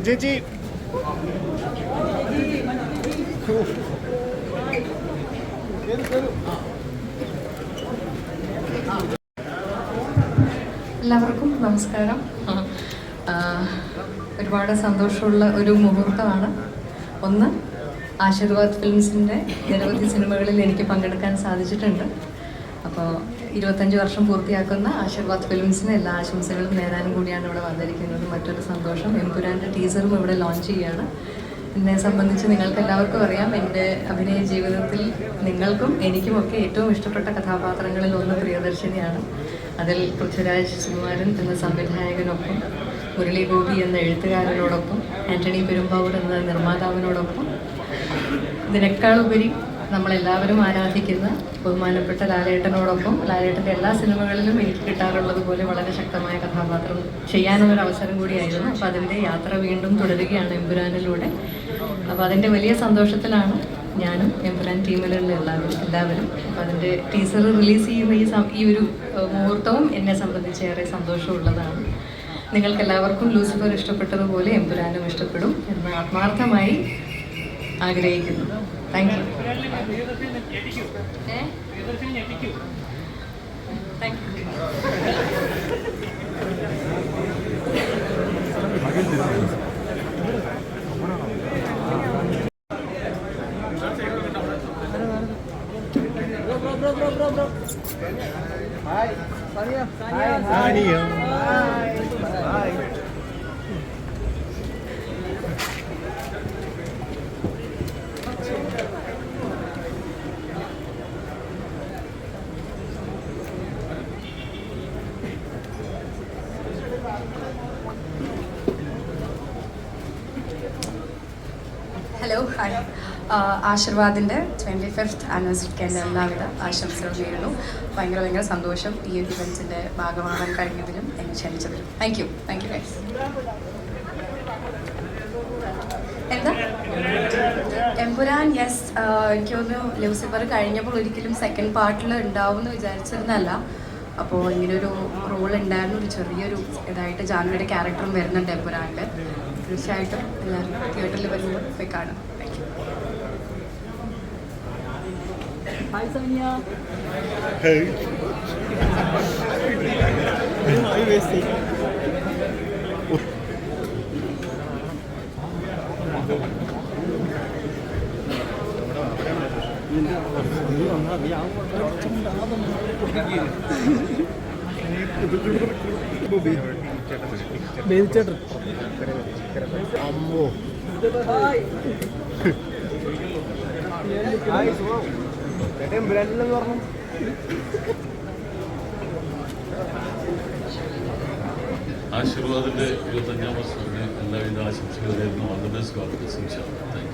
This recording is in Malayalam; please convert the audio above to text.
ചേച്ചി എല്ലാവർക്കും നമസ്കാരം. ഒരുപാട് സന്തോഷമുള്ള ഒരു മുഹൂർത്തമാണ്. ഒന്ന് ആശീർവാദ് ഫിലിംസിന്റെ നിരവധി സിനിമകളിൽ എനിക്ക് പങ്കെടുക്കാൻ സാധിച്ചിട്ടുണ്ട്. അപ്പോൾ ഇരുപത്തഞ്ച് വർഷം പൂർത്തിയാക്കുന്ന ആശീർവാദ് ഫിലിംസിന് എല്ലാ ആശംസകളും നേരാനും കൂടിയാണ് ഇവിടെ വന്നിരിക്കുന്നത്. മറ്റൊരു സന്തോഷം. എംപുരാന്റെ ടീസറും ഇവിടെ ലോഞ്ച് ചെയ്യുകയാണ് എന്നെ സംബന്ധിച്ച് നിങ്ങൾക്ക് എല്ലാവർക്കും അറിയാം. എന്റെ അഭിനയ ജീവിതത്തിൽ നിങ്ങൾക്കും എനിക്കുമൊക്കെ ഏറ്റവും ഇഷ്ടപ്പെട്ട കഥാപാത്രങ്ങളിൽ ഒന്ന് പ്രിയദർശിനിയാണ്. അതിൽ പൃഥ്വിരാജ് സുകുമാരൻ എന്ന സംവിധായകനൊപ്പം മുരളി ഗോപി എന്ന എഴുത്തുകാരനോടൊപ്പം ആന്റണി പെരുമ്പാവൂർ എന്ന നിർമ്മാതാവിനോടൊപ്പം. ഇതിനേക്കാളുപരി നമ്മളെല്ലാവരും ആരാധിക്കുന്ന ബഹുമാനപ്പെട്ട ലാലേട്ടനോടൊപ്പം ലാലേട്ടന്റെ എല്ലാ സിനിമകളിലും എനിക്ക് കിട്ടാറുള്ളത് പോലെ വളരെ ശക്തമായ കഥാപാത്രം ചെയ്യാനുള്ളൊരു അവസരം കൂടിയായിരുന്നു. അപ്പോൾ അതിന്റെ യാത്ര വീണ്ടും തുടരുകയാണ് എമ്പുരാനിലൂടെ. അപ്പോൾ അതിന്റെ വലിയ സന്തോഷത്തിലാണ് ഞാനും എമ്പുരാൻ ടീമിലുള്ള എല്ലാവരും എല്ലാവരും അപ്പോൾ അതിന്റെ ടീസർ റിലീസ് ചെയ്യുന്ന ഈ ഈ ഒരു മുഹൂർത്തവും എന്നെ സംബന്ധിച്ച് ഏറെ സന്തോഷമുള്ളതാണ്. നിങ്ങൾക്ക് എല്ലാവർക്കും ലൂസിഫർ ഇഷ്ടപ്പെട്ടതുപോലെ എമ്പുരാനും ഇഷ്ടപ്പെടും എന്ന് ആത്മാർത്ഥമായി ആഗ്രഹിക്കുന്നു. താങ്ക് യു താങ്ക് ഹായ് സാനിയോ ഹലോ ഹായ് ആശീർവാദിന്റെ ട്വന്റി ഫിഫ്ത്ത് ആനിവേഴ്സറിക്ക് എന്റെ എല്ലാവിധ ആശംസകൾ നേരുന്നു. ഭയങ്കര ഭയങ്കര സന്തോഷം ഈ ഒരു ഇവൻസിന്റെ ഭാഗമാകാൻ കഴിഞ്ഞതിലും എന്നെ ക്ഷണിച്ചതിലും. താങ്ക് യു താങ്ക് യു എന്താ? എംപുരാൻ യെസ് എനിക്ക് തോന്നുന്നു ലൂസിഫർ കഴിഞ്ഞപ്പോൾ ഒരിക്കലും സെക്കൻഡ് പാർട്ടിൽ ഉണ്ടാവും എന്ന് വിചാരിച്ചിരുന്നല്ല അപ്പോൾ ഇങ്ങനൊരു റോൾ ഉണ്ടായിരുന്നു ഒരു ചെറിയൊരു ഇതായിട്ട് ജാനുവിയുടെ ക്യാരക്ടറും വരുന്നുണ്ട് എമ്പുരാനിൽ തീർച്ചയായിട്ടും എല്ലാവരും തിയേറ്ററിൽ വരുമ്പോൾ പോയി കാണാം. താങ്ക് യു ഹേയ് ഹായ് വേസ്റ്റി അമ്മോ ആശീർവാദിന്റെ ഇരുപത്തഞ്ചാം വർഷത്തിന് എല്ലാവിധ ആശംസകളും നേരുന്നു. ഗോഡ് ബ്ലെസ് ഇൻഷാ താങ്ക്